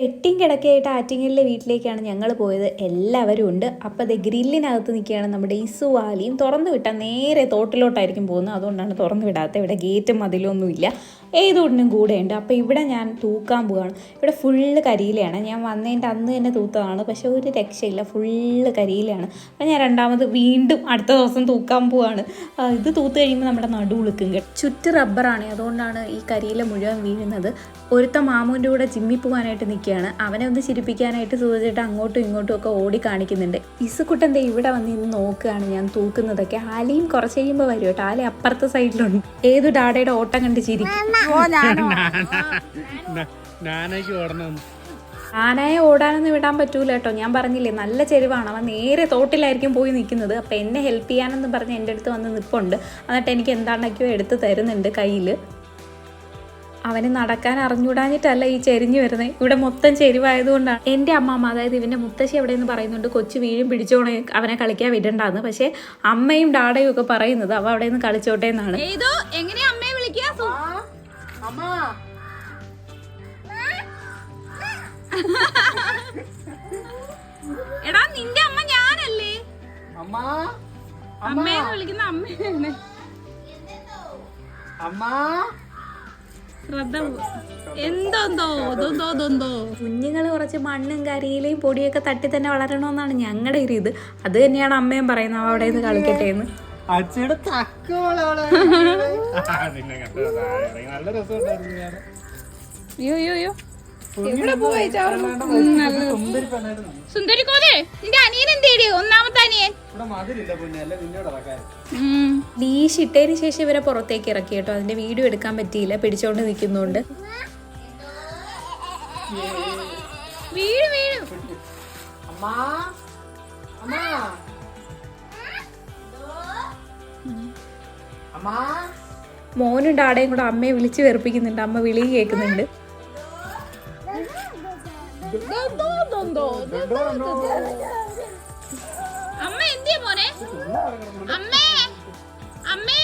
എട്ടിയും കിടക്കയായിട്ട് ആറ്റിങ്ങലിലെ വീട്ടിലേക്കാണ് ഞങ്ങൾ പോയത്. എല്ലാവരും ഉണ്ട്. അപ്പോൾ അത് ഗ്രില്ലിനകത്ത് നിൽക്കുകയാണ് നമ്മുടെ ഇസുവാലിയും തുറന്നു വിട്ടാൽ നേരെ തോട്ടിലോട്ടായിരിക്കും പോകുന്നത്. അതുകൊണ്ടാണ് തുറന്നു വിടാത്തത്. ഇവിടെ ഗേറ്റും മതിലൊന്നുമില്ല. ഏതൊന്നിനും കൂടെ ഉണ്ട് അപ്പോൾ ഇവിടെ ഞാൻ തൂക്കാൻ പോവുകയാണ് ഇവിടെ ഫുള്ള് കരിയിലയാണ്. ഞാൻ വന്നതിന്റെ അന്ന് തന്നെ തൂത്തതാണ്. പക്ഷെ ഒരു രക്ഷയില്ല. ഫുള്ള് കരിയിലയാണ്. അപ്പോൾ ഞാൻ രണ്ടാമത് വീണ്ടും അടുത്ത ദിവസം തൂക്കാൻ പോവാണ്. ഇത് തൂത്ത് കഴിയുമ്പോൾ നമ്മുടെ നടു ഉളുക്കും കേട്ടോ. ചുറ്റ് റബ്ബറാണ്. അതുകൊണ്ടാണ് ഈ കരിയിലെ മുഴുവൻ വീഴുന്നത്. ഒരുത്ത മാമൂന്റെ കൂടെ ജിമ്മി പോകാനായിട്ട് നിൽക്കുകയാണ്. അവനെ ഒന്ന് ചിരിപ്പിക്കാനായിട്ട് സൂചിച്ചിട്ട് അങ്ങോട്ടും ഇങ്ങോട്ടും ഒക്കെ ഓടി കാണിക്കുന്നുണ്ട്. ഇസുക്കുട്ടൻ ദേ ഇവിടെ വന്ന് ഇന്ന് നോക്കുകയാണ് ഞാൻ തൂക്കുന്നതൊക്കെ. ആലയും കുറച്ച് കഴിയുമ്പോൾ വരും കേട്ടോ. ആലയും അപ്പുറത്തെ സൈഡിലുണ്ട് ഏത് ഡാഡയുടെ ഓട്ടം കണ്ട് ചിരിക്കും. നാനയ്ക്ക് ഓടണം. ആനയെ ഓടാനൊന്നും വിടാൻ പറ്റൂല കേട്ടോ. ഞാൻ പറഞ്ഞില്ലേ നല്ല ചെരുവാണ്. അവൻ നേരെ തോട്ടിലായിരിക്കും പോയി നിൽക്കുന്നത്. അപ്പം എന്നെ ഹെൽപ്പ് ചെയ്യാനെന്ന് പറഞ്ഞ് എന്റെ അടുത്ത് വന്ന് നിൽപ്പുണ്ട് എന്നിട്ട് എനിക്ക് എന്താണ്ടൊക്കെയോ എടുത്ത് തരുന്നുണ്ട് കയ്യിൽ അവന് നടക്കാൻ അറിഞ്ഞൂടാഞ്ഞിട്ടല്ല ഈ ചെരിഞ്ഞു വരുന്നത് ഇവിടെ മൊത്തം ചെരിവായതുകൊണ്ടാണ്. എന്റെ അമ്മമ്മ അതായത് ഇവന്റെ മുത്തശ്ശി എവിടെയെന്ന് പറയുന്നുണ്ട്. കൊച്ചു വീഴും പിടിച്ചോണേ അവനെ കളിക്കാൻ വിടണ്ടാന്ന്. പക്ഷേ അമ്മയും ഡാഡയും ഒക്കെ പറയുന്നത് അവ അവിടെ നിന്ന് കളിച്ചോട്ടെ എന്നാണ്. എടാ നിന്റെ അമ്മ ഞാനല്ലേ? അമ്മ. അമ്മേന്ന് വിളിക്കുന്ന അമ്മയാണ്. അമ്മ. ശ്രദ്ധ എന്തോന്തോ ദോന്തോ ദോന്തോ കുഞ്ഞുങ്ങൾ കുറച്ച് മണ്ണും കരിയിലയും പൊടിയൊക്കെ തട്ടി തന്നെ വളരണമെന്നാണ് ഞങ്ങളുടെ ഒരു ഇത്. അത് തന്നെയാണ് അമ്മയും പറയുന്നത് അവ അവിടെ നിന്ന് കളിക്കട്ടെ എന്ന്. അച്ഛയുടെ തക്കോളെ നിന്നെ നല്ല രസമുണ്ടായിരുന്നു അയ്യോ അയ്യോ സുന്ദരി കോതേ നിന്റെ അനിയൻ എന്തേടി? ഒന്നാമത്തെ അനിയൻ. ലീഷ് ഇട്ടതിന് ശേഷം ഇവരെ പുറത്തേക്ക് ഇറക്കി കേട്ടോ. അതിന്റെ വീഡിയോ എടുക്കാൻ പറ്റിയില്ല. പിടിച്ചോണ്ട് നിൽക്കുന്നുണ്ട്. വീഴും വീഴും. അമ്മ. അമ്മ. മോനും ഡാഡയും കൂടെ അമ്മയെ വിളിച്ച് വെറുപ്പിക്കുന്നുണ്ട്. അമ്മ വിളി കേൾക്കുന്നുണ്ട്. അമ്മ എന്തിയാ മോനെ? അമ്മേ അമ്മേ.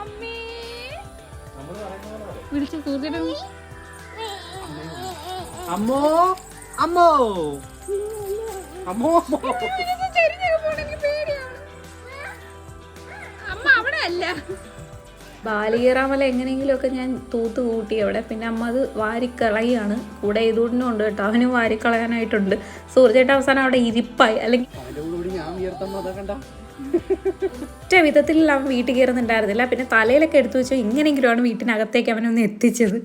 അമ്മേ. വിളിച്ചു അമ്മോ അമ്മോ. അമ്മോ അമ്മ. അല്ല. ബാലികേറാമല എങ്ങനെയെങ്കിലുമൊക്കെ ഞാൻ തൂത്ത് കൂട്ടി അവിടെ. പിന്നെ അമ്മ അത് വാരിക്കളയാണ്. കൂടെ ഇതുകൊണ്ടും ഉണ്ട് കേട്ടോ. അവനും വാരിക്കളയാനായിട്ടുണ്ട്. സൂർജേട്ട അവസാനം അവിടെ ഇരിപ്പായി. അല്ലെങ്കിൽ ഒറ്റ വിധത്തിൽ അവൻ വീട്ടിൽ കയറുന്നുണ്ടായിരുന്നില്ല. പിന്നെ തലയിലൊക്കെ എടുത്തു വെച്ചു ഇങ്ങനെയെങ്കിലുമാണ് വീട്ടിനകത്തേക്ക് അവനൊന്ന് എത്തിച്ചത്.